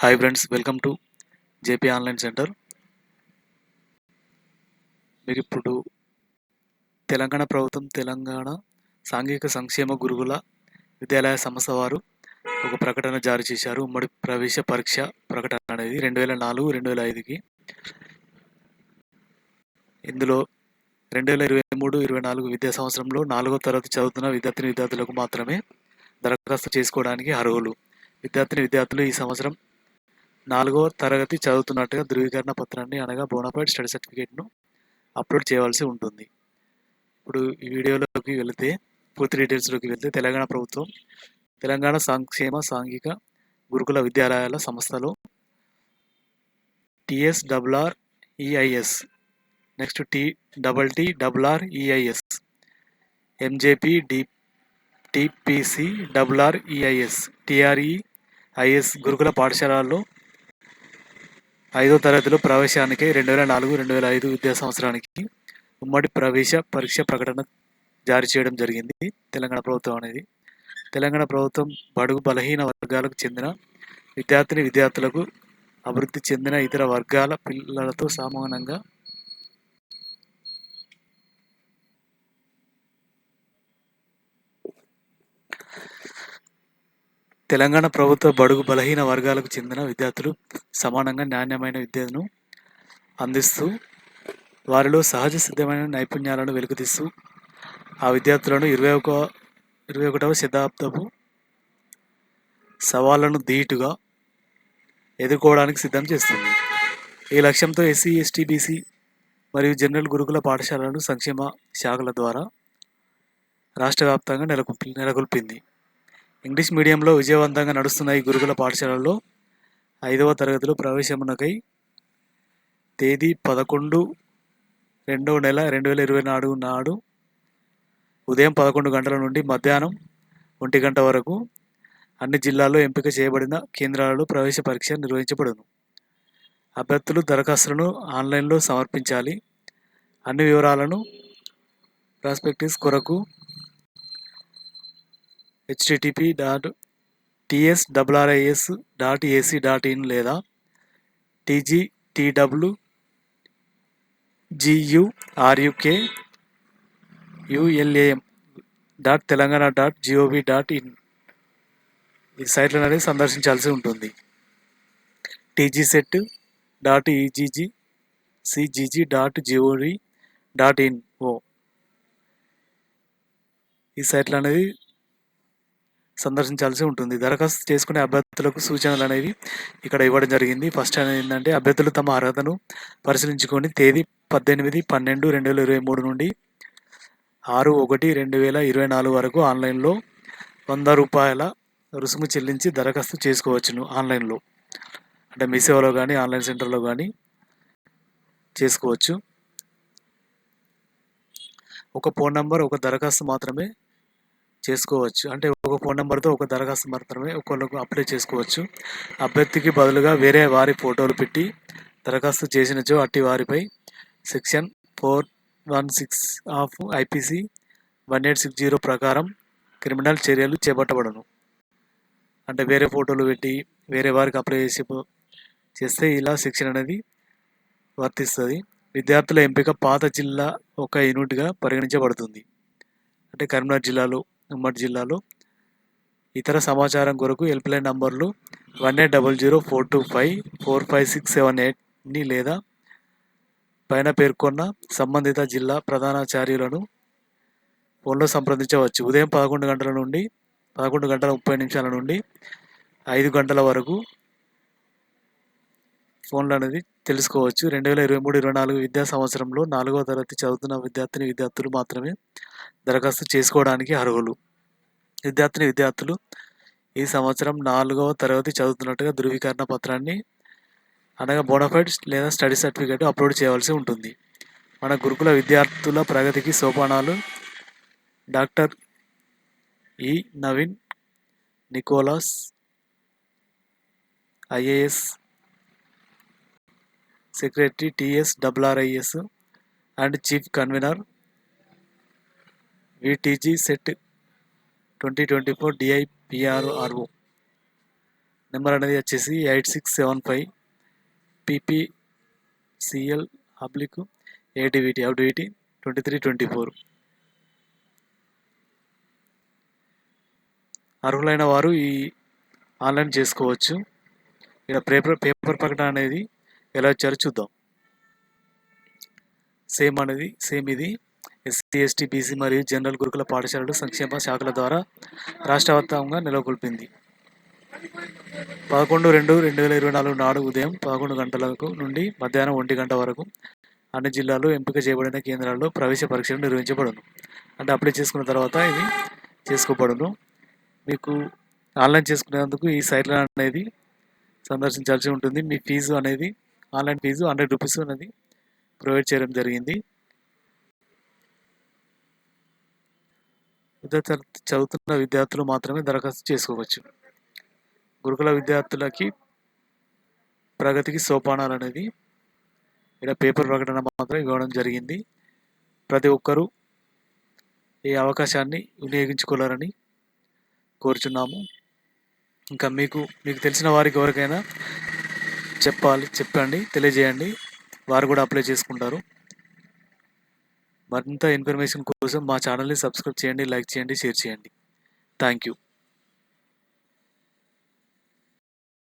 Hi friends welcome to JP online center మీరు ఇప్పుడు తెలంగాణ ప్రభుత్వం తెలంగాణ సాంఘిక సంక్షేమ గురుకుల విద్యాలయ సంస్థ వారు ఒక ప్రకటన జారీ చేశారు. ఉమ్మడి ప్రవేశ పరీక్ష ప్రకటన అనేది రెండు వేల నాలుగు రెండు వేల ఐదుకి. ఇందులో రెండు వేల ఇరవై మూడు ఇరవై నాలుగు విద్యా సంవత్సరంలో నాలుగో తరగతి చదువుతున్న విద్యార్థిని విద్యార్థులకు మాత్రమే దరఖాస్తు చేసుకోవడానికి అర్హులు. విద్యార్థిని విద్యార్థులు ఈ సంవత్సరం నాలుగో తరగతి చదువుతున్నట్టుగా ధృవీకరణ పత్రాన్ని అనగా బోనాఫైడ్ స్టడీ సర్టిఫికేట్ను అప్లోడ్ చేయవలసి ఉంటుంది. ఇప్పుడు ఈ వీడియోలోకి వెళితే పూర్తి డీటెయిల్స్లోకి వెళితే తెలంగాణ ప్రభుత్వం తెలంగాణ సంక్షేమ సాంఘిక గురుకుల విద్యాలయాల సంస్థలో TS WR EIS next T double T WR EIS MJP D TPC WR EIS TRE IS గురుకుల పాఠశాలల్లో ఐదో తరగతిలో ప్రవేశానికి రెండు వేల నాలుగు రెండు వేల ఐదు విద్యా సంవత్సరానికి ఉమ్మడి ప్రవేశ పరీక్ష ప్రకటన జారీ చేయడం జరిగింది తెలంగాణ ప్రభుత్వం అనేది. తెలంగాణ ప్రభుత్వం బడుగు బలహీన వర్గాలకు చెందిన విద్యార్థిని విద్యార్థులకు అభివృద్ధి చెందిన ఇతర వర్గాల పిల్లలతో సమానంగా తెలంగాణ ప్రభుత్వ బడుగు బలహీన వర్గాలకు చెందిన విద్యార్థులు సమానంగా నాణ్యమైన విద్యను అందిస్తూ వారిలో సహజ సిద్ధమైన నైపుణ్యాలను వెలుగుతీస్తూ ఆ విద్యార్థులను ఇరవై ఒక ఇరవై ఒకటవ శతాబ్దపు సవాళ్ళను ధీటుగా ఎదుర్కోవడానికి సిద్ధం చేస్తుంది. ఈ లక్ష్యంతో ఎస్సీ ఎస్టీ బీసీ మరియు జనరల్ గురుకుల పాఠశాలలను సంక్షేమ శాఖల ద్వారా రాష్ట్ర వ్యాప్తంగా నెలకొల్పి నెలకొల్పింది. ఇంగ్లీష్ మీడియంలో విజయవంతంగా నడుస్తున్న ఈ గురుకుల పాఠశాలల్లో ఐదవ తరగతిలో ప్రవేశమునకై తేదీ పదకొండు రెండవ నెల రెండు వేల ఇరవై నాలుగు నాడు ఉదయం పదకొండు గంటల నుండి మధ్యాహ్నం ఒంటి గంట వరకు అన్ని జిల్లాల్లో ఎంపిక చేయబడిన కేంద్రాలలో ప్రవేశ పరీక్ష నిర్వహించబడును. అభ్యర్థులు దరఖాస్తులను ఆన్లైన్లో సమర్పించాలి. అన్ని వివరాలను ప్రాస్పెక్టిస్ కొరకు HTTP dot TS WRIS dot AC dot in లేదా TG TW GURUK ULAM dot Telangana dot GOV dot in ఈ సైట్లను అనేది సందర్శించాల్సి ఉంటుంది. TG SET dot EGG CGG dot GOV dot in ఓ. ఈ సైట్లు అనేది సందర్శించాల్సి ఉంటుంది. దరఖాస్తు చేసుకునే అభ్యర్థులకు సూచనలు అనేవి ఇక్కడ ఇవ్వడం జరిగింది. ఫస్ట్ అనేది ఏంటంటే అభ్యర్థులు తమ అర్హతను పరిశీలించుకొని తేదీ పద్దెనిమిది పన్నెండు రెండు వేల ఇరవై మూడు నుండి ఆరు ఒకటి రెండు వేల ఇరవై నాలుగు వరకు ఆన్లైన్లో వంద రూపాయల రుసుము చెల్లించి దరఖాస్తు చేసుకోవచ్చును ఆన్లైన్లో. అంటే మీ సేవలో కానీ ఆన్లైన్ సెంటర్లో కానీ చేసుకోవచ్చు. ఒక ఫోన్ నంబర్ ఒక దరఖాస్తు మాత్రమే చేసుకోవచ్చు. అంటే ఒక ఫోన్ నెంబర్తో ఒక దరఖాస్తు మాత్రమే ఒకళ్ళకు అప్లై చేసుకోవచ్చు. అభ్యర్థికి బదులుగా వేరే వారి ఫోటోలు పెట్టి దరఖాస్తు చేసినచో అట్టి వారిపై section four one six of IPC one eight six zero ప్రకారం క్రిమినల్ చర్యలు చేపట్టబడను. అంటే వేరే ఫోటోలు పెట్టి వేరే వారికి అప్లై చేసి చేస్తే ఇలా శిక్షణ అనేది వర్తిస్తుంది. విద్యార్థుల ఎంపిక పాత జిల్లా ఒక యూనిట్గా పరిగణించబడుతుంది. అంటే కరీంనగర్ జిల్లాలో ఉమ్మడి జిల్లాలో. ఇతర సమాచారం కొరకు హెల్ప్లైన్ నంబర్లు one eight double zero four two five four five six seven ఎయిట్ని లేదా పైన పేర్కొన్న సంబంధిత జిల్లా ప్రధానాచార్యులను ఫోన్లో సంప్రదించవచ్చు. ఉదయం పదకొండు గంటల నుండి పదకొండు గంటల ముప్పై నిమిషాల నుండి ఐదు గంటల వరకు ఫోన్లు అనేది తెలుసుకోవచ్చు. రెండు వేల ఇరవై మూడు ఇరవై నాలుగు విద్యా సంవత్సరంలో నాలుగవ తరగతి చదువుతున్న విద్యార్థిని విద్యార్థులు మాత్రమే దరఖాస్తు చేసుకోవడానికి అర్హులు. విద్యార్థిని విద్యార్థులు ఈ సంవత్సరం నాలుగవ తరగతి చదువుతున్నట్టుగా ధృవీకరణ పత్రాన్ని అనగా బోనఫైడ్ లేదా స్టడీ సర్టిఫికేట్ అప్లోడ్ చేయవలసి ఉంటుంది. మన గురుకుల విద్యార్థుల ప్రగతికి సోపానాలు doctor E Naveen Nicholas IAS secretary TS WRIS and chief convener VTG SET twenty twenty four DIPRRO. Number అనేది వచ్చేసి eight six seven five PPCL oblique ఏటీవీటీ అబ్డివిటీ ట్వంటీ త్రీ ట్వంటీ ఫోర్. అర్హులైన వారు ఈ ఆన్లైన్ చేసుకోవచ్చు. ఇక్కడ పేపర్ పేపర్ ప్రకటన అనేది ఎలా వచ్చారో చూద్దాం. సేమ్ అనేది సేమ్ ఇది. ఎస్సీ ఎస్టీ బీసీ మరియు జనరల్ గురుకుల పాఠశాలలు సంక్షేమ శాఖల ద్వారా రాష్ట్ర వ్యాప్తంగా నెలకొల్పింది. పదకొండు రెండు రెండు వేల ఇరవై నాలుగు నాడు ఉదయం పదకొండు గంటలకు నుండి మధ్యాహ్నం ఒంటి గంట వరకు అన్ని జిల్లాల్లో ఎంపిక చేయబడిన కేంద్రాల్లో ప్రవేశ పరీక్షలు నిర్వహించబడును. అంటే అప్లై చేసుకున్న తర్వాత ఇది చేసుకోబడును. మీకు ఆన్లైన్ చేసుకునేందుకు ఈ సైట్ అనేది సందర్శించాల్సి ఉంటుంది. మీ ఫీజు అనేది ఆన్లైన్ ఫీజు హండ్రెడ్ రూపీస్ అనేది ప్రొవైడ్ చేయడం జరిగింది. విద్యా చదువుతున్న విద్యార్థులు మాత్రమే దరఖాస్తు చేసుకోవచ్చు. గురుకుల విద్యార్థులకి ప్రగతికి సోపానాలు అనేది ఇక్కడ పేపర్ ప్రకటన మాత్రం ఇవ్వడం జరిగింది. ప్రతి ఒక్కరూ ఈ అవకాశాన్ని వినియోగించుకోవాలని కోరుచున్నాము. ఇంకా మీకు మీకు తెలిసిన వారికి ఎవరికైనా చెప్పాలి చెప్పండి తెలియజేయండి. వారు కూడా అప్లై చేసుకుంటారు. మరింత ఇన్ఫర్మేషన్ కోసం మా ఛానల్ని సబ్స్క్రైబ్ చేయండి లైక్ చేయండి షేర్ చేయండి. Thank you.